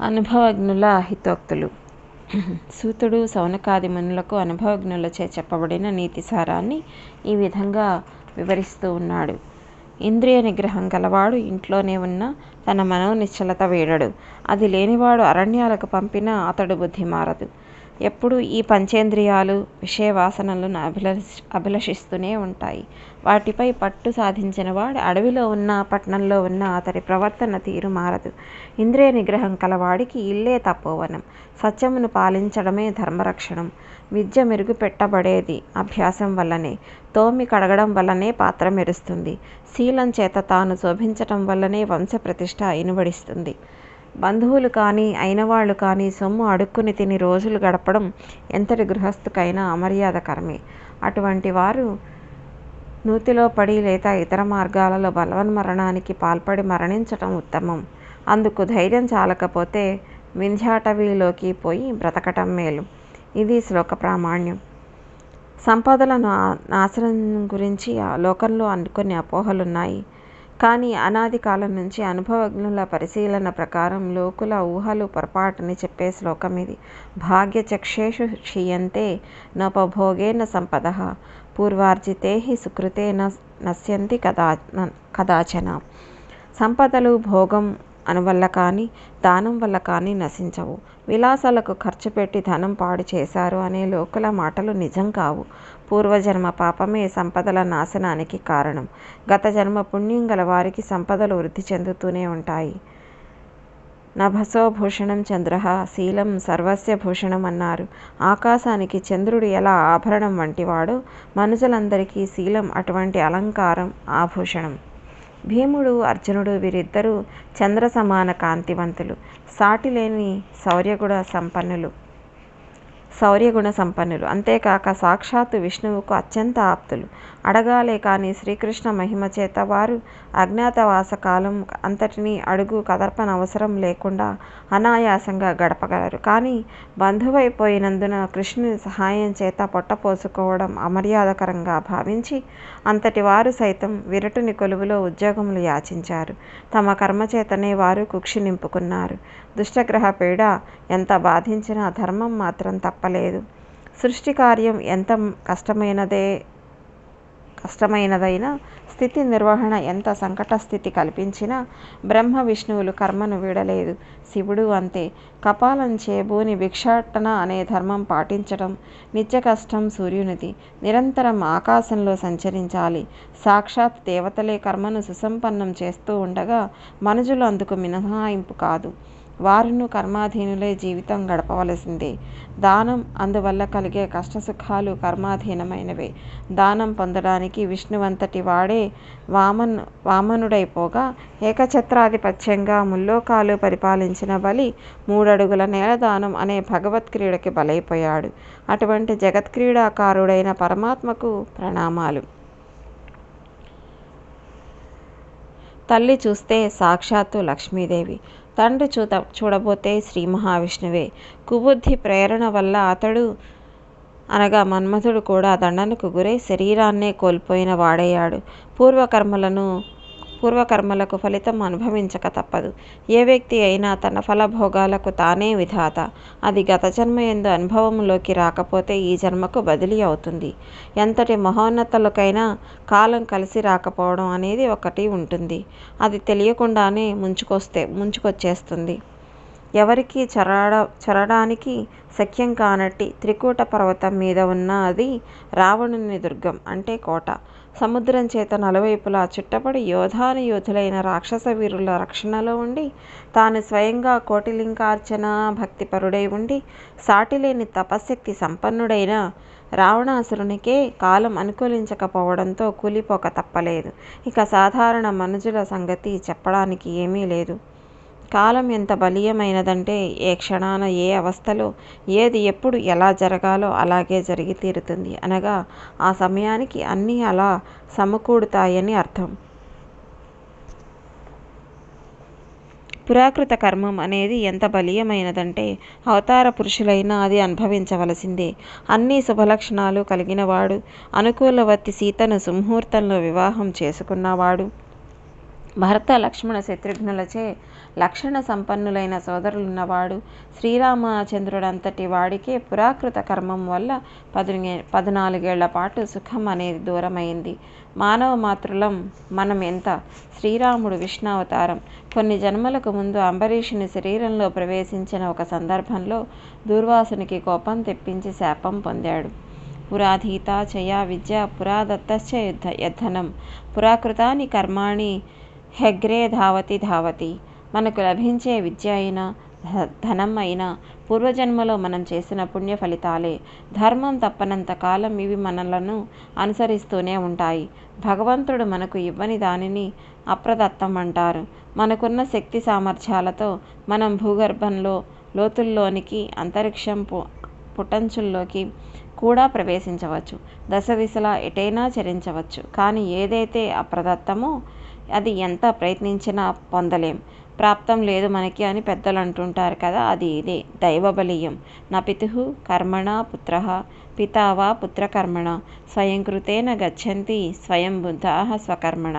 అనుభవజ్ఞుల హితోక్తులు. సూతుడు సౌనకాది మునులకు అనుభవజ్ఞులచే చెప్పబడిన నీతి సారాన్ని ఈ విధంగా వివరిస్తూ ఉన్నాడు. ఇంద్రియ నిగ్రహం గలవాడు ఇంట్లోనే ఉన్న తన మనోనిశ్చలత వీడడు. అది లేనివాడు అరణ్యాలకు పంపినా అతడు బుద్ధి మారదు ఎప్పుడు ఈ పంచేంద్రియాలు విషయ వాసనలను అభిలషి అభిలషిస్తూనే ఉంటాయి. వాటిపై పట్టు సాధించిన వాడు అడవిలో ఉన్న పట్టణంలో ఉన్న అతడి ప్రవర్తన తీరు మారదు. ఇంద్రియ నిగ్రహం కలవాడికి ఇల్లే తపోవనం. సత్యమును పాలించడమే ధర్మరక్షణం. విద్య మెరుగు పెట్టబడేది అభ్యాసం వల్లనే తోమి కడగడం వల్లనే పాత్ర మెరుస్తుంది. శీలం చేత తాను శోభించటం వల్లనే వంశ ప్రతిష్ట ఇనుబడిస్తుంది బంధువులు కానీ అయినవాళ్ళు కానీ సొమ్ము అడుక్కుని తిని రోజులు గడపడం ఎంతటి గృహస్థుకైనా అమర్యాదకరమే. అటువంటి వారు నూతిలో పడి లేదా ఇతర మార్గాలలో బలవన్మరణానికి పాల్పడి మరణించటం ఉత్తమం. అందుకు ధైర్యం చాలకపోతే వింధ్యాటవీలోకి పోయి బ్రతకటం మేలు. ఇది శ్లోక ప్రామాణ్యం. సంపదలను నాశనం గురించి ఆ లోకంలో కొన్ని అపోహలున్నాయి. కానీ అనాది కాలం నుంచి అనుభవజ్ఞుల పరిశీలన ప్రకారం లోకుల ఊహలు పొరపాటుని చెప్పే శ్లోకం ఇది. భాగ్యచక్షేషు క్షీయంతే నోపభోగేన సంపద పూర్వార్జితే సుకృతే నశ్యంతి కదా కదాచన. సంపదలు భోగం అనువల్ల కానీ దానం వల్ల కానీ నశించవు. విలాసాలకు ఖర్చు పెట్టి ధనం పాడు చేశారు అనే లోకుల మాటలు నిజం కావు. పూర్వజన్మ పాపమే సంపదల నాశనానికి కారణం. గత జన్మ పుణ్యం గల వారికి సంపదలు వృద్ధి చెందుతూనే ఉంటాయి. నభసో భూషణం చంద్ర శీలం సర్వస్య భూషణం అన్నారు. ఆకాశానికి చంద్రుడు ఎలా ఆభరణం వంటివాడో మనుషులందరికీ శీలం అటువంటి అలంకారం ఆభూషణం. భీముడు అర్జునుడు వీరిద్దరూ చంద్ర సమాన కాంతివంతులు సాటిలేని శౌర్యగుణ సంపన్నులు. శౌర్యగుణ సంపన్నులు అంతేకాక సాక్షాత్తు విష్ణువుకు అత్యంత ఆప్తులు. అడగాలే కానీ శ్రీకృష్ణ మహిమ చేత వారు అజ్ఞాతవాస కాలం అంతటినీ అడుగు కదర్పన అవసరం లేకుండా అనాయాసంగా గడపగలరు. కానీ బంధువైపోయినందున కృష్ణుని సహాయం చేత పొట్టపోసుకోవడం అమర్యాదకరంగా భావించి అంతటి వారు సైతం విరటుని కొలువులో ఉద్యోగములు యాచించారు. తమ కర్మచేతనే వారు కుక్షి నింపుకున్నారు. దుష్టగ్రహ పీడ ఎంత బాధించినా ధర్మం మాత్రం తప్పలేదు. సృష్టి కార్యం ఎంత కష్టమైనదే కష్టమైనదైనా స్థితి నిర్వహణ ఎంత సంకట స్థితి కల్పించినా బ్రహ్మ విష్ణువులు కర్మను వీడలేదు. శివుడు అంతే. కపాలం చేబూని భిక్షాటన అనే ధర్మం పాటించడం నిత్య కష్టం సూర్యునిది. నిరంతరం ఆకాశంలో సంచరించాలి. సాక్షాత్ దేవతలే కర్మను సుసంపన్నం చేస్తూ ఉండగా మనుజులు అందుకు మినహాయింపు కాదు. వారును కర్మాధీనులే జీవితం గడపవలసిందే. దానం అందువల్ల కలిగే కష్టసుఖాలు కర్మాధీనమైనవే. దానం పొందడానికి విష్ణువంతటి వాడే వామన్ వామనుడైపోగా ఏకఛత్రాధిపత్యంగా ముల్లోకాలు పరిపాలించిన బలి మూడడుగుల నేల దానం అనే భగవత్ క్రీడకి బలైపోయాడు. అటువంటి జగత్క్రీడాకారుడైన పరమాత్మకు ప్రణామాలు. తల్లి చూస్తే సాక్షాత్తు లక్ష్మీదేవి. తండ్రి చూత చూడబోతే శ్రీ మహావిష్ణువే. కుబుద్ధి ప్రేరణ వల్ల అతడు అనగా మన్మథుడు కూడా దండనకు గురై శరీరాన్నే కోల్పోయిన వాడయ్యాడు. పూర్వకర్మలను పూర్వకర్మలకు ఫలితం అనుభవించక తప్పదు. ఏ వ్యక్తి అయినా తన ఫలభోగాలకు తానే విధాత. అది గత జన్మ ఎందు అనుభవంలోకి రాకపోతే ఈ జన్మకు బదిలీ అవుతుంది. ఎంతటి మహోన్నతలకైనా కాలం కలిసి రాకపోవడం అనేది ఒకటి ఉంటుంది. అది తెలియకుండానే ముంచుకొస్తే ముంచుకొచ్చేస్తుంది. ఎవరికి చరడ చరడానికి శక్యం కానట్టి త్రికూట పర్వతం మీద ఉన్న అది రావణుని దుర్గం అంటే కోట. సముద్రం చేత నలువైపులా చుట్టబడి యోధానుయోధులైన రాక్షస వీరుల రక్షణలో ఉండి తాను స్వయంగా కోటిలింగార్చన భక్తిపరుడై ఉండి సాటిలేని తపశక్తి సంపన్నుడైన రావణాసురునికే కాలం అనుకూలించకపోవడంతో కూలిపోక తప్పలేదు. ఇక సాధారణ మనుజుల సంగతి చెప్పడానికి ఏమీ లేదు. కాలం ఎంత బలీయమైనదంటే ఏ క్షణాన ఏ అవస్థలో ఏది ఎప్పుడు ఎలా జరగాలో అలాగే జరిగి తీరుతుంది. అనగా ఆ సమయానికి అన్నీ అలా సమకూడుతాయని అర్థం. పురాకృత కర్మం అనేది ఎంత బలీయమైనదంటే అవతార పురుషులైనా అది అనుభవించవలసిందే. అన్ని శుభలక్షణాలు కలిగినవాడు అనుకూలవతి సీతను సుముహూర్తంలో వివాహం చేసుకున్నవాడు. భరత లక్ష్మణ శత్రుఘ్నులచే లక్షణ సంపన్నులైన సోదరులున్నవాడు శ్రీరామచంద్రుడంతటి వాడికే పురాకృత కర్మం వల్ల పదునే పద్నాలుగేళ్ళ పాటు సుఖం అనేది దూరమైంది. మానవ మాతృలం మనం ఎంత? శ్రీరాముడు విష్ణావతారం. కొన్ని జన్మలకు ముందు అంబరీషుని శరీరంలో ప్రవేశించిన ఒక సందర్భంలో దూర్వాసునికి కోపం తెప్పించి శాపం పొందాడు. పురాధీత చయా విద్య పురాదత్తశ్చ యుద్ధ యద్ధనం. పురాకృతాని కర్మాణి హెగ్రే ధావతి ధావతి. మనకు లభించే విద్య అయినా ధనం అయినా పూర్వజన్మలో మనం చేసిన పుణ్య ఫలితాలే. ధర్మం తప్పనంత కాలం ఇవి మనలను అనుసరిస్తూనే ఉంటాయి. భగవంతుడు మనకు ఇవ్వని దానిని అప్రదత్తం అంటారు. మనకున్న శక్తి సామర్థ్యాలతో మనం భూగర్భంలో లోతుల్లోనికి అంతరిక్షం పు పుటంచుల్లోకి కూడా ప్రవేశించవచ్చు. దశ దిశలా ఎటైనా చరించవచ్చు. కానీ ఏదైతే అప్రదత్తమో అది ఎంత ప్రయత్నించినా పొందలేం. ప్రాప్తం లేదు మనకి అని పెద్దలు అంటుంటారు కదా అది ఇదే. దైవబలీయం. నా పితు కర్మణ పుత్ర పితావా పుత్రకర్మణ. స్వయం కృతేన గచ్చంతి స్వయం బుద్ధా స్వకర్మణ.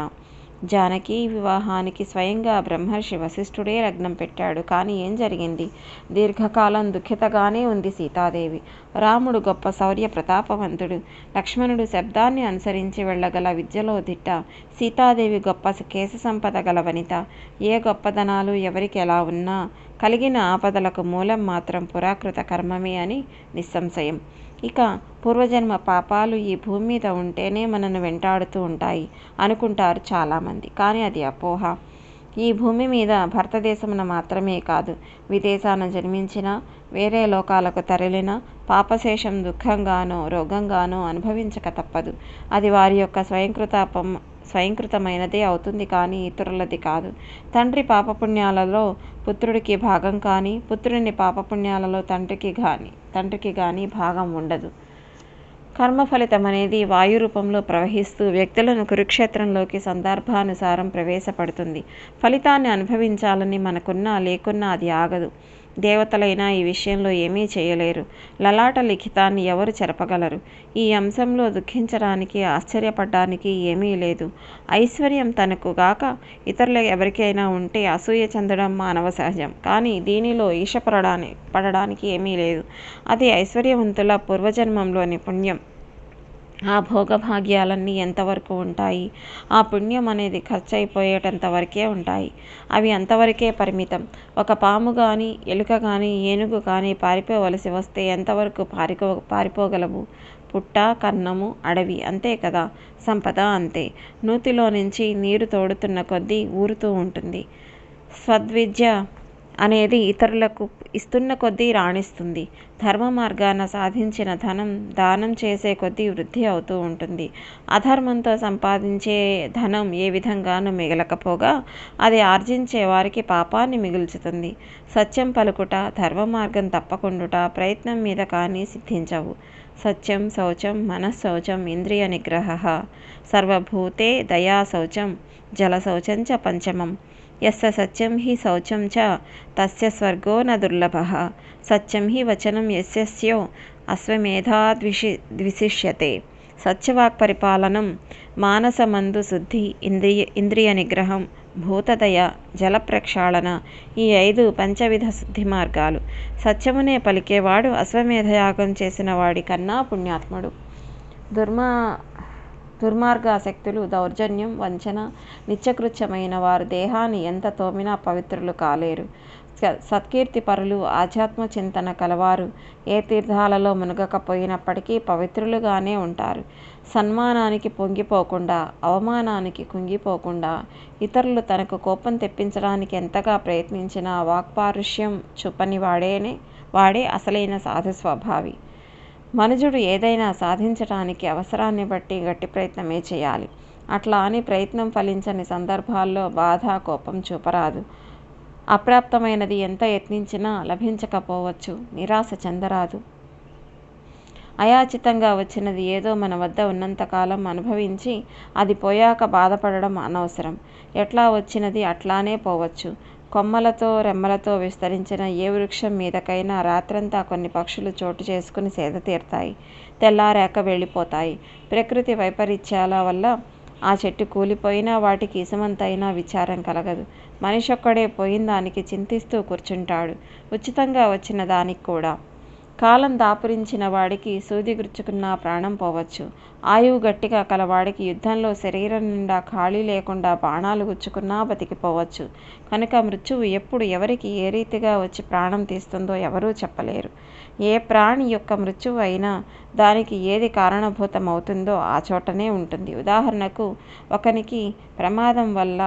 జానకి వివాహానికి స్వయంగా బ్రహ్మర్షి వశిష్ఠుడే లగ్నం పెట్టాడు. కానీ ఏం జరిగింది? దీర్ఘకాలం దుఃఖితగానే ఉంది సీతాదేవి. రాముడు గొప్ప శౌర్య ప్రతాపవంతుడు లక్ష్మణుడు శబ్దాన్ని అనుసరించి వెళ్ళగల విద్యలో దిట్ట. సీతాదేవి గొప్ప కేశ సంపద గల వనిత. ఏ గొప్పదనాలు ఎవరికి ఎలా ఉన్నా కలిగిన ఆపదలకు మూలం మాత్రం పురాకృత కర్మమే అని నిస్సంశయం. ఇక పూర్వజన్మ పాపాలు ఈ భూమి మీద ఉంటేనే మనను వెంటాడుతూ ఉంటాయి అనుకుంటారు చాలామంది. కానీ అది అపోహ. ఈ భూమి మీద భారతదేశమున మాత్రమే కాదు విదేశాన జన్మించిన వేరే లోకాలకు తరలిన పాపశేషం దుఃఖంగానో రోగంగానో అనుభవించక తప్పదు. అది వారి యొక్క స్వయంకృతాపం స్వయంకృతమైనదే అవుతుంది కానీ ఇతరులది కాదు. తండ్రి పాపపుణ్యాలలో పుత్రుడికి భాగం కానీ పుత్రుని పాపపుణ్యాలలో తండ్రికి కానీ తండ్రికి కానీ భాగం ఉండదు. కర్మ ఫలితం అనేది వాయు రూపంలో ప్రవహిస్తూ వ్యక్తులను కురుక్షేత్రంలోకి సందర్భానుసారం ప్రవేశపడుతుంది. ఫలితాన్ని అనుభవించాలని మనకున్నా లేకున్నా అది ఆగదు. దేవతలైనా ఈ విషయంలో ఏమీ చేయలేరు. లలాట లిఖితాన్ని ఎవరు చెరపగలరు? ఈ అంశంలో దుఃఖించడానికి ఆశ్చర్యపడడానికి ఏమీ లేదు. ఐశ్వర్యం తనకు గాక ఇతరులు ఎవరికైనా ఉంటే అసూయ చెందడం మానవ సహజం. కానీ దీనిలో ఈషపడడానికి పడడానికి ఏమీ లేదు. అది ఐశ్వర్యవంతుల పూర్వజన్మంలోని పుణ్యం. ఆ భోగభాగ్యాలన్నీ ఎంతవరకు ఉంటాయి? ఆ పుణ్యం అనేది ఖర్చు అయిపోయేటంత వరకే ఉంటాయి. అవి అంతవరకే పరిమితం. ఒక పాము కానీ ఎలుక కానీ ఏనుగు కానీ పారిపోవలసి వస్తే ఎంతవరకు పారిపో పారిపోగలవు? పుట్ట కన్నము అడవి అంతే కదా? సంపద అంతే. నూతిలో నుంచి నీరు తోడుతున్న కొద్దీ ఊరుతూ ఉంటుంది. సద్విద్య అనేది ఇతరులకు ఇస్తున్న కొద్దీ రాణిస్తుంది. ధర్మ మార్గాన సాధించిన ధనం దానం చేసే కొద్దీ వృద్ధి అవుతూ ఉంటుంది. అధర్మంతో సంపాదించే ధనం ఏ విధంగానూ మిగలకపోగా అది ఆర్జించే వారికి పాపాన్ని మిగుల్చుతుంది. సత్యం పలుకుట ధర్మ మార్గం తప్పకుండుట ప్రయత్నం మీద కానీ సిద్ధించవు. సత్యం శౌచం మనఃశౌచం ఇంద్రియ నిగ్రహ. సర్వభూతే దయా శౌచం జల శౌచం చ పంచమం. యస్య సత్యం హి శౌచం చ తస్య స్వర్గో న దుర్లభ. సత్యం హి వచనం యస్యస్యో అశ్వమేధాద్విషి ద్విశిష్యతే. సత్యవాక్ పరిపాలనం మానసమందు శుద్ధి ఇంద్రియ ఇంద్రియ నిగ్రహం భూతదయ జల ప్రక్షాళన ఈ ఐదు పంచవిధ శుద్ధి మార్గాలు. సత్యమునే పలికేవాడు అశ్వమేధయాగం చేసిన వాడి కన్నా పుణ్యాత్ముడు. దుర్మా దుర్మార్గాసక్తులు దౌర్జన్యం వంచన నిత్యకృత్యమైన వారు దేహాన్ని ఎంత తోమినా పవిత్రులు కాలేరు. సత్కీర్తి పరులు ఆధ్యాత్మ చింతన కలవారు. ఏ తీర్థాలలో మునగకపోయినప్పటికీ పవిత్రులుగానే ఉంటారు. సన్మానానికి పొంగిపోకుండా అవమానానికి కుంగిపోకుండా ఇతరులు తనకు కోపం తెప్పించడానికి ఎంతగా ప్రయత్నించినా వాక్పారుష్యం చూపని వాడేనే వాడే అసలైన సాధు స్వభావి మనుజుడు ఏదైనా సాధించడానికి అవసరాన్ని బట్టి గట్టి ప్రయత్నమే చేయాలి. అట్లా అని ప్రయత్నం ఫలించని సందర్భాల్లో బాధ కోపం చూపరాదు. అప్రాప్తమైనది ఎంత యత్నించినా లభించకపోవచ్చు. నిరాశ చెందరాదు. అయాచితంగా వచ్చినది ఏదో మన వద్ద ఉన్నంతకాలం అనుభవించి అది పోయాక బాధపడడం అనవసరం. ఎట్లా వచ్చినది అట్లానే పోవచ్చు. కొమ్మలతో రెమ్మలతో విస్తరించిన ఏ వృక్షం మీదకైనా రాత్రంతా కొన్ని పక్షులు చోటు చేసుకుని సేద తీరుతాయి తెల్లారాక వెళ్ళిపోతాయి. ప్రకృతి వైపరీత్యాల వల్ల ఆ చెట్టు కూలిపోయినా వాటికి ఇసుమంతైనా విచారం కలగదు. మనిషొక్కడే పోయిన దానికి చింతిస్తూ కూర్చుంటాడు. ఉచితంగా వచ్చిన దానికి కూడా. కాలం దాపురించిన వాడికి సూది గుచ్చుకున్నా ప్రాణం పోవచ్చు. ఆయువు గట్టిగా కలవాడికి యుద్ధంలో శరీరం నిండా ఖాళీ లేకుండా బాణాలు గుచ్చుకున్నా బతికిపోవచ్చు. కనుక మృత్యువు ఎప్పుడు ఎవరికి ఏ రీతిగా వచ్చి ప్రాణం తీస్తుందో ఎవరూ చెప్పలేరు. ఏ ప్రాణి యొక్క మృత్యువు అయినా దానికి ఏది కారణభూతమవుతుందో ఆ చోటనే ఉంటుంది. ఉదాహరణకు ఒకనికి ప్రమాదం వల్ల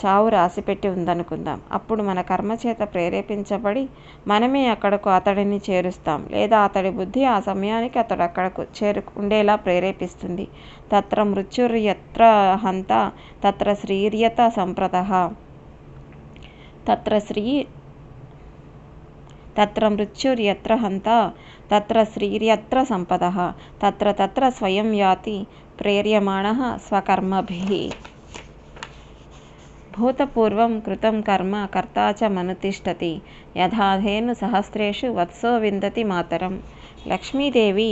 చావు రాసిపెట్టి ఉందనుకుందాం. అప్పుడు మన కర్మ చేత ప్రేరేపించబడి మనమే అక్కడకు అతడిని చేరుస్తాం. లేదా అతడి బుద్ధి ఆ సమయానికి అతడు అక్కడకు చేరు ఉండేలా ప్రేరేపిస్తుంది. తత్ర మృత్యుర్యత్ర హంత తత్ర శ్రీర్యత సంప్రత తత్ర శ్రీ తత్ర మృత్యుర్యత్ర హంత తత్ర శ్రీర్యత్ర సంపద. తత్ర తత్ర స్వయం యాతి ప్రేర్యమాణ స్వకర్మభి. భూతపూర్వం కృతం కర్మ కర్తా చ మనుతిష్టతి. యథాధేను సహస్రేషు వత్సో విందతి మాతరం. లక్ష్మీదేవి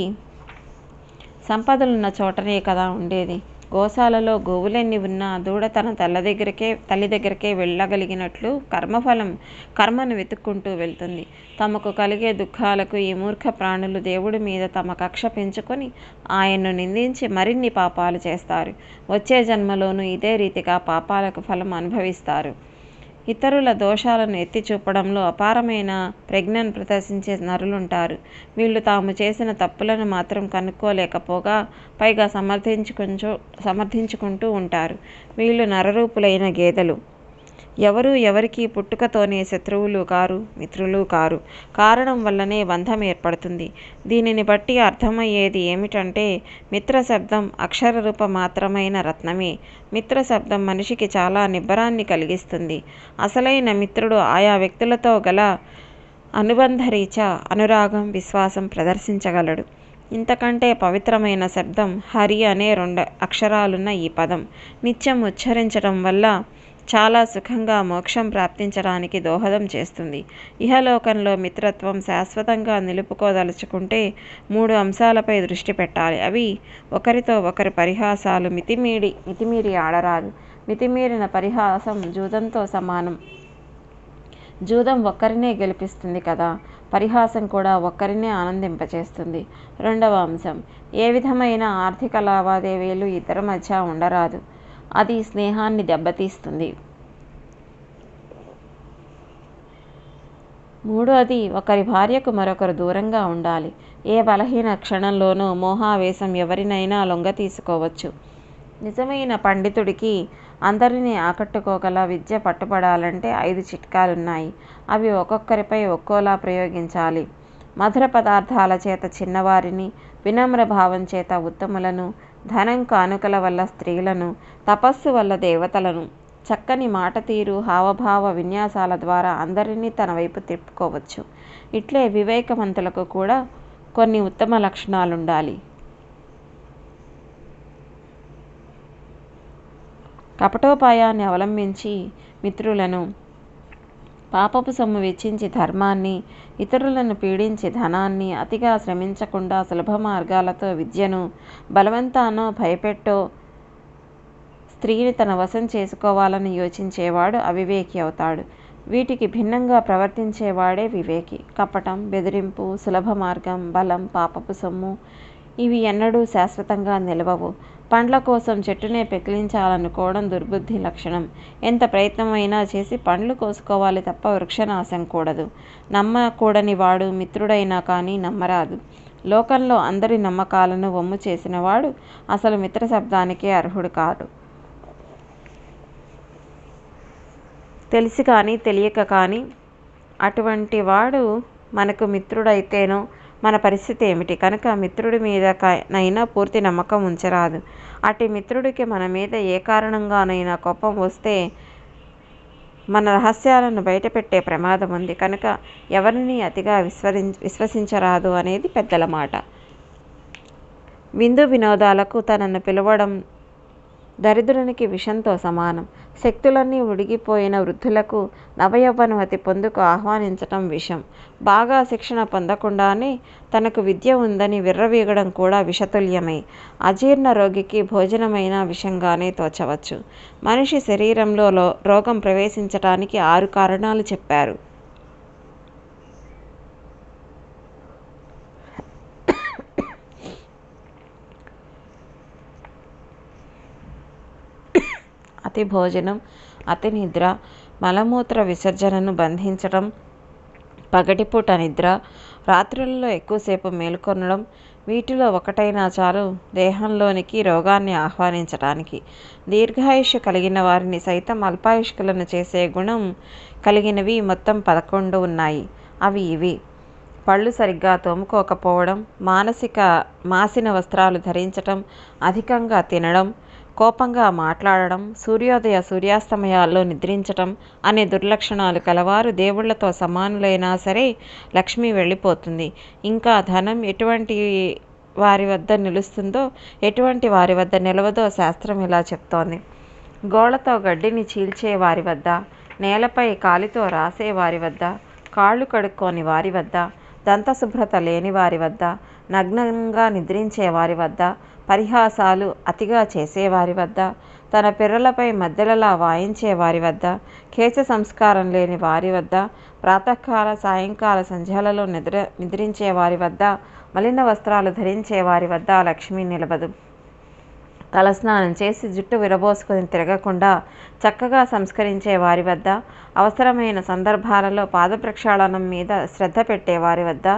సంపదలున్న చోటనే కదా ఉండేది. గోశాలలో గోవులెన్ని ఉన్నా దూడ తన తల్ల దగ్గరకే తల్లి దగ్గరకే వెళ్ళగలిగినట్లు కర్మఫలం కర్మను వెతుక్కుంటూ వెళ్తుంది. తమకు కలిగే దుఃఖాలకు ఈ మూర్ఖ ప్రాణులు దేవుడి మీద తమ కక్ష పెంచుకొని ఆయన్ను నిందించి మరిన్ని పాపాలు చేస్తారు. వచ్చే జన్మలోనూ ఇదే రీతిగా పాపాలకు ఫలం అనుభవిస్తారు. ఇతరుల దోషాలను ఎత్తి చూపడంలో అపారమైన ప్రజ్ఞను ప్రదర్శించే నరులుంటారు. వీళ్ళు తాము చేసిన తప్పులను మాత్రం కనుక్కోలేకపోగా పైగా సమర్థించుకుంటూ సమర్థించుకుంటూ ఉంటారు. వీళ్ళు నరరూపులైన గేదెలు. ఎవరు ఎవరికి పుట్టుకతోనే శత్రువులు కారు మిత్రులు కారు. కారణం వల్లనే బంధం ఏర్పడుతుంది. దీనిని బట్టి అర్థమయ్యేది ఏమిటంటే మిత్ర శబ్దం అక్షర రూప మాత్రమైన రత్నమే. మిత్ర శబ్దం మనిషికి చాలా నిబ్బరాన్ని కలిగిస్తుంది. అసలైన మిత్రుడు ఆయా వ్యక్తులతో గల అనుబంధరీత్యా అనురాగం విశ్వాసం ప్రదర్శించగలడు. ఇంతకంటే పవిత్రమైన శబ్దం హరి అనే రెండు అక్షరాలున్న ఈ పదం. నిత్యం ఉచ్చరించడం వల్ల చాలా సుఖంగా మోక్షం ప్రాప్తించడానికి దోహదం చేస్తుంది. ఇహలోకంలో మిత్రత్వం శాశ్వతంగా నిలుపుకోదలుచుకుంటే మూడు అంశాలపై దృష్టి పెట్టాలి. అవి ఒకరితో ఒకరి పరిహాసాలు మితిమీడి మితిమీరి ఆడరాదు. మితిమీరిన పరిహాసం జూదంతో సమానం. జూదం ఒక్కరినే గెలిపిస్తుంది కదా. పరిహాసం కూడా ఒక్కరినే ఆనందింపచేస్తుంది. రెండవ అంశం. ఏ విధమైన ఆర్థిక లావాదేవీలు ఇద్దరి మధ్య ఉండరాదు. అది స్నేహాన్ని దెబ్బతీస్తుంది. మూడోది ఒకరి భార్యకు మరొకరు దూరంగా ఉండాలి. ఏ బలహీన క్షణంలోనూ మోహావేశం ఎవరినైనా లొంగ తీసుకోవచ్చు. నిజమైన పండితుడికి అందరినీ ఆకట్టుకోగల విద్య పట్టుపడాలంటే ఐదు చిట్కాలున్నాయి. అవి ఒక్కొక్కరిపై ఒక్కోలా ప్రయోగించాలి. మధుర పదార్థాల చేత చిన్నవారిని వినమ్ర భావం చేత ఉత్తములను ధనం కానుకల వల్ల స్త్రీలను తపస్సు వల్ల దేవతలను చక్కని మాట తీరు హావభావ విన్యాసాల ద్వారా అందరినీ తన వైపు తిప్పుకోవచ్చు. ఇట్లే వివేకవంతులకు కూడా కొన్ని ఉత్తమ లక్షణాలుండాలి. కపటోపాయాన్ని అవలంబించి మిత్రులను పాపపు సొమ్ము వెచ్చించి ధర్మాన్ని ఇతరులను పీడించి ధనాన్ని అతిగా శ్రమించకుండా సులభ మార్గాలతో విద్యను బలవంతానో భయపెట్టో స్త్రీని తన వశం చేసుకోవాలని యోచించేవాడు అవివేకి అవుతాడు. వీటికి భిన్నంగా ప్రవర్తించేవాడే వివేకి. కపటం బెదిరింపు సులభ మార్గం బలం పాపపు సొమ్ము ఇవి ఎన్నడూ శాశ్వతంగా నిలవవు. పండ్ల కోసం చెట్టునే పెకిలించాలనుకోవడం దుర్బుద్ధి లక్షణం. ఎంత ప్రయత్నమైనా చేసి పండ్లు కోసుకోవాలి తప్ప వృక్షనాశం కూడదు. నమ్మకూడని వాడు మిత్రుడైనా కానీ నమ్మరాదు. లోకంలో అందరి నమ్మకాలను వమ్ము చేసినవాడు అసలు మిత్ర శబ్దానికే అర్హుడు కాదు తెలిసి కానీ తెలియక కానీ అటువంటి వాడు మనకు మిత్రుడైతేనో మన పరిస్థితి ఏమిటి? కనుక మిత్రుడి మీద నైనా పూర్తి నమ్మకం ఉంచరాదు. అటు మిత్రుడికి మన మీద ఏ కారణంగానైనా కోపం వస్తే మన రహస్యాలను బయటపెట్టే ప్రమాదం ఉంది. కనుక ఎవరిని అతిగా విశ్వరిం విశ్వసించరాదు అనేది పెద్దల మాట. విందు వినోదాలకు తనను పిలవడం దరిద్రునికి విషంతో సమానం. శక్తులన్నీ ఉడిగిపోయిన వృద్ధులకు నవయౌవనవతి పొందుకు ఆహ్వానించటం విషం. బాగా శిక్షణ పొందకుండానే తనకు విద్య ఉందని విర్రవీగడం కూడా విషతుల్యమే. అజీర్ణ రోగికి భోజనమైన విషంగానే తోచవచ్చు. మనిషి శరీరంలో లో- రోగం ప్రవేశించటానికి ఆరు కారణాలు చెప్పారు. అతి భోజనం అతి నిద్ర మలమూత్ర విసర్జనను బంధించడం పగటిపూట నిద్ర రాత్రులలో ఎక్కువసేపు మేల్కొనడం వీటిలో ఒకటైనా చాలు దేహంలోనికి రోగాన్ని ఆహ్వానించడానికి దీర్ఘాయుష్య కలిగిన వారిని సైతం అల్పాయుష్కులను చేసే గుణం కలిగినవి మొత్తం పదకొండు ఉన్నాయి. అవి ఇవి. పళ్ళు సరిగ్గా తోముకోకపోవడం మానసిక మాసిన వస్త్రాలు ధరించటం అధికంగా తినడం కోపంగా మాట్లాడడం సూర్యోదయ సూర్యాస్తమయాల్లో నిద్రించటం అనే దుర్లక్షణాలు కలవారు దేవుళ్ళతో సమానులైనా సరే లక్ష్మి వెళ్ళిపోతుంది. ఇంకా ధనం ఎటువంటి వారి వద్ద నిలుస్తుందో ఎటువంటి వారి వద్ద నిలవదో శాస్త్రం ఇలా చెప్తోంది. గోళతో గడ్డిని చీల్చే వారి వద్ద నేలపై కాలితో రాసే వారి వద్ద కాళ్ళు కడుక్కోని వారి వద్ద దంతశుభ్రత లేని వారి వద్ద నగ్నంగా నిద్రించే వారి వద్ద పరిహాసాలు అతిగా చేసేవారి వద్ద తన పిర్రలపై మధ్యలలా వాయించే వారి వద్ద కేశ సంస్కారం లేని వారి వద్ద ప్రాతకాల సాయంకాల సంధ్యలలో నిద్ర నిద్రించే వారి వద్ద మలిన వస్త్రాలు ధరించే వారి వద్ద లక్ష్మి నిలబదు. తలస్నానం చేసి జుట్టు విరబోసుకొని తిరగకుండా చక్కగా సంస్కరించే వారి వద్ద అవసరమైన సందర్భాలలో పాద ప్రక్షాళనం మీద శ్రద్ధ పెట్టే వారి వద్ద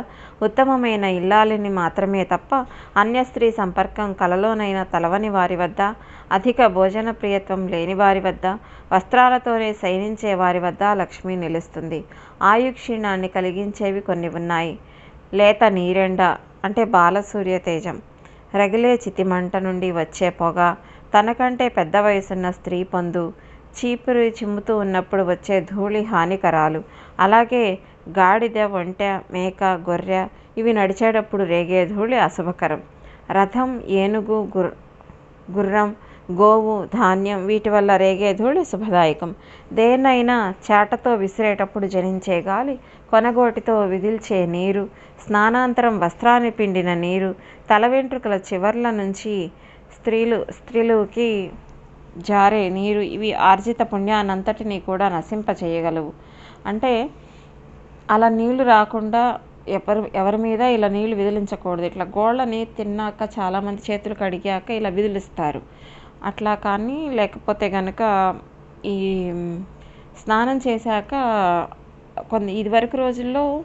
ఉత్తమమైన ఇల్లాలిని మాత్రమే తప్ప అన్య స్త్రీ సంపర్కం కలలోనైనా తలవని వారి వద్ద అధిక భోజన ప్రియత్వం లేని వారి వద్ద వస్త్రాలతోనే శయనించే వారి వద్ద లక్ష్మి నిలుస్తుంది. ఆయుక్షీణాన్ని కలిగించేవి కొన్ని ఉన్నాయి. లేత నీరెండ అంటే బాలసూర్య తేజం. రగిలే చితిమంట నుండి వచ్చే పొగ. తనకంటే పెద్ద వయసున్న స్త్రీ పొందు చీపురు చిమ్ముతూ ఉన్నప్పుడు వచ్చే ధూళి హానికరాలు. అలాగే గాడిద ఒంటె మేక గొర్రె ఇవి నడిచేటప్పుడు రేగే ధూళి అశుభకరం. రథం ఏనుగు గుర్ గుర్రం గోవు ధాన్యం వీటి వల్ల రేగే ధూళి శుభదాయకం. దేన్నైనా చేటతో విసిరేటప్పుడు జనించే గాలి కొనగోటితో విదిల్చే నీరు స్నానాంతరం వస్త్రాన్ని పిండిన నీరు తల వెంట్రుకల చివర్ల నుంచి స్త్రీలు స్త్రీలుకి జారే నీరు ఇవి ఆర్జిత పుణ్యానంతటినీ కూడా నశింపచేయగలవు. అంటే అలా నీళ్ళు రాకుండా ఎవరు ఎవరి మీద ఇలా నీళ్ళు విదిలించకూడదు. ఇట్లా గోళ్ళని తిన్నాక చాలామంది చేతులు కడిగాక ఇలా విదిలిస్తారు. అట్లా కానీ లేకపోతే కనుక ఈ స్నానం చేశాక కొన్ని ఇదివరకు రోజుల్లో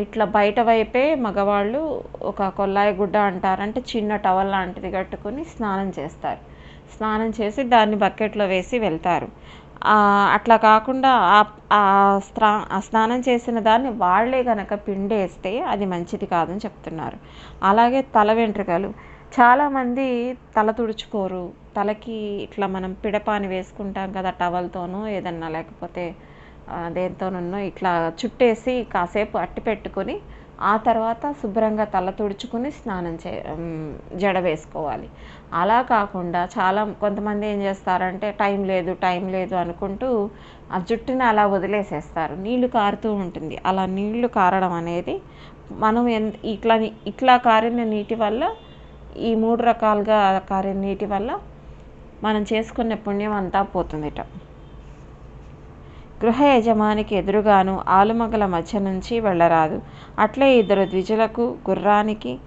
ఇట్లా బయట వైపే మగవాళ్ళు ఒక కొల్లాయి గుడ్డ అంటారు అంటే చిన్న టవల్ లాంటిది కట్టుకొని స్నానం చేస్తారు. స్నానం చేసి దాన్ని బకెట్లో వేసి వెళ్తారు. అట్లా కాకుండా ఆ- స్నా ఆ స్నానం చేసిన దాన్ని వాళ్ళే కనుక పిండేస్తే అది మంచిది కాదని చెప్తున్నారు. అలాగే తల వెంట్రుకలు. చాలామంది తల తుడుచుకోరు. తలకి ఇట్లా మనం పిడపాని వేసుకుంటాం కదా టవల్తోనో ఏదన్నా లేకపోతే ఆ, ఇట్లా చుట్టేసి కాసేపు అట్టి పెట్టుకొని ఆ తర్వాత శుభ్రంగా తల తుడుచుకుని స్నానం చే జడ వేసుకోవాలి. అలా కాకుండా చాలా కొంతమంది ఏం చేస్తారంటే టైం లేదు టైం లేదు అనుకుంటూ ఆ జుట్టుని అలా వదిలేసేస్తారు. నీళ్ళు కారుతూ ఉంటుంది. అలా నీళ్ళు కారడం అనేది మనం ఎన్ ఇట్లా ఇట్లా కారిన నీటి వల్ల ఈ మూడు రకాలుగా కారే నీటి వల్ల మనం చేసుకునే పుణ్యం అంతా పోతుందిట. గృహ యజమానికి ఎదురుగాను ఆలుమగల మధ్య నుంచి వెళ్ళరాదు. అట్లే ఇద్దరు ద్విజులకు గుర్రానికి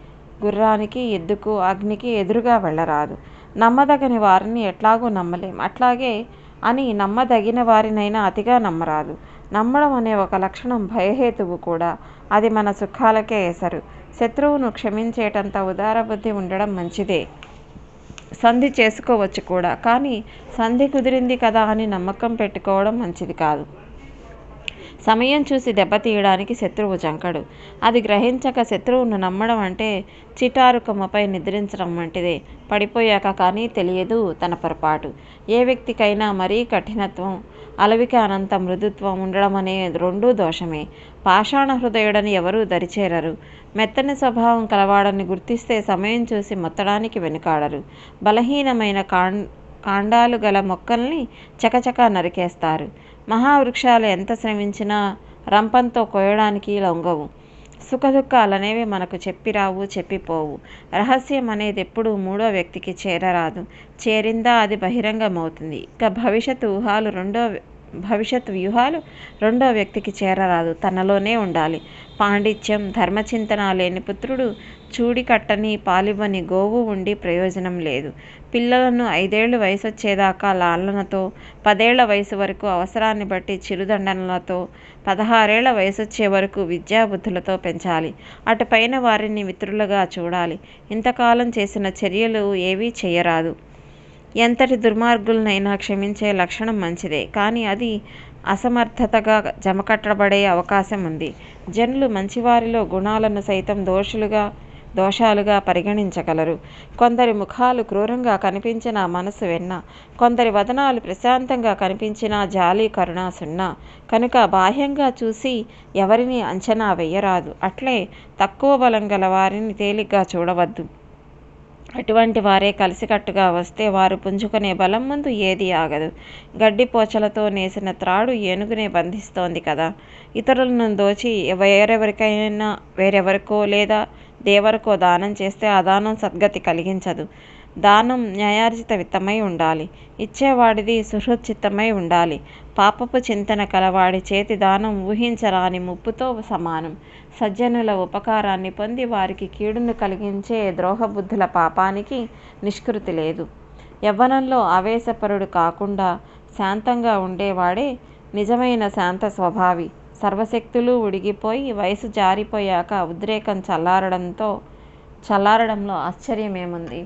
గుర్రానికి ఎద్దుకు అగ్నికి ఎదురుగా వెళ్ళరాదు. నమ్మదగని వారిని ఎట్లాగూ నమ్మలేం. అట్లాగే అని నమ్మదగిన వారినైనా అతిగా నమ్మరాదు. నమ్మడం అనే ఒక లక్షణం భయహేతువు కూడా. అది మన సుఖాలకే ఎసరు. శత్రువును క్షమించేటంత ఉదారబుద్ధి ఉండడం మంచిదే. సంధి చేసుకోవచ్చు కూడా కానీ సంధి కుదిరింది కదా అని నమ్మకం పెట్టుకోవడం మంచిది కాదు. సమయం చూసి దెబ్బతీయడానికి శత్రువు జంకడు. అది గ్రహించక శత్రువును నమ్మడం అంటే చిటారు కొమ్మపై నిద్రించడం వంటిదే. పడిపోయాక కానీ తెలియదు తన పొరపాటు. ఏ వ్యక్తికైనా మరీ కఠినత్వం అలవికి అనంత మృదుత్వం ఉండడం అనే రెండూ దోషమే. పాషాణ హృదయుడని ఎవరూ దరిచేరరు. మెత్తని స్వభావం కలవాడని గుర్తిస్తే సమయం చూసి మొత్తడానికి వెనుకాడరు. బలహీనమైన కాం కాండాలు గల మొక్కల్ని చకచక నరికేస్తారు. మహావృక్షాలు ఎంత శ్రమించినా రంపంతో కోయడానికి లొంగవు. సుఖదుఖాలనేవి మనకు చెప్పిరావు చెప్పిపోవు రహస్యం అనేది ఎప్పుడూ మూడో వ్యక్తికి చేరరాదు. చేరిందా అది బహిరంగమవుతుంది. ఇక భవిష్యత్ ఊహాలు రెండో భవిష్యత్ వ్యూహాలు రెండో వ్యక్తికి చేరరాదు. తనలోనే ఉండాలి. పాండిత్యం ధర్మచింతన లేని పుత్రుడు చూడి కట్టని పాలివ్వని గోవు ఉండి ప్రయోజనం లేదు. పిల్లలను ఐదేళ్ళ వయసు వచ్చేదాకా లాలనతో పదేళ్ళ వయసు వరకు అవసరాన్ని బట్టి చిరుదండనలతో పదహారేళ్ళ వయసు వచ్చే వరకు విద్యాబుద్ధులతో పెంచాలి. అటుపైన వారిని మిత్రులుగా చూడాలి. ఇంతకాలం చేసిన చర్యలు ఏవీ చేయరాదు. ఎంతటి దుర్మార్గులనైనా క్షమించే లక్షణం మంచిదే. కానీ అది అసమర్థతగా జమకట్టబడే అవకాశం ఉంది. జనులు మంచివారిలో గుణాలను సైతం దోషులుగా దోషాలుగా పరిగణించగలరు. కొందరి ముఖాలు క్రూరంగా కనిపించిన మనసు వెన్న. కొందరి వదనాలు ప్రశాంతంగా కనిపించిన జాలి కరుణ సున్నా. కనుక బాహ్యంగా చూసి ఎవరిని అంచనా వేయరాదు. అట్లే తక్కువ బలం గల వారిని తేలిగ్గా చూడవద్దు. అటువంటి వారే కలిసికట్టుగా వస్తే వారు పుంజుకునే బలం ముందు ఏది ఆగదు. గడ్డి పోచలతో నేసిన త్రాడు ఏనుగునే బంధిస్తోంది కదా. ఇతరులను దోచి వేరెవరికైనా వేరెవరికో లేదా దేవరికో దానం చేస్తే ఆ దానం సద్గతి కలిగించదు. దానం న్యాయార్జిత విత్తమై ఉండాలి. ఇచ్చేవాడిది సుహృచిత్తమై ఉండాలి. పాపపు చింతన కలవాడి చేతి దానం ఊహించరాని ముప్పుతో సమానం. సజ్జనుల ఉపకారాన్ని పొంది వారికి కీడును కలిగించే ద్రోహబుద్ధుల పాపానికి నిష్కృతి లేదు. యవ్వనంలో ఆవేశపరుడు కాకుండా శాంతంగా ఉండేవాడే నిజమైన శాంత స్వభావి. సర్వశక్తులు ఉడిగిపోయి వయసు జారిపోయాక ఉద్రేకం చల్లారడంతో చల్లారడంలో ఆశ్చర్యమేముంది?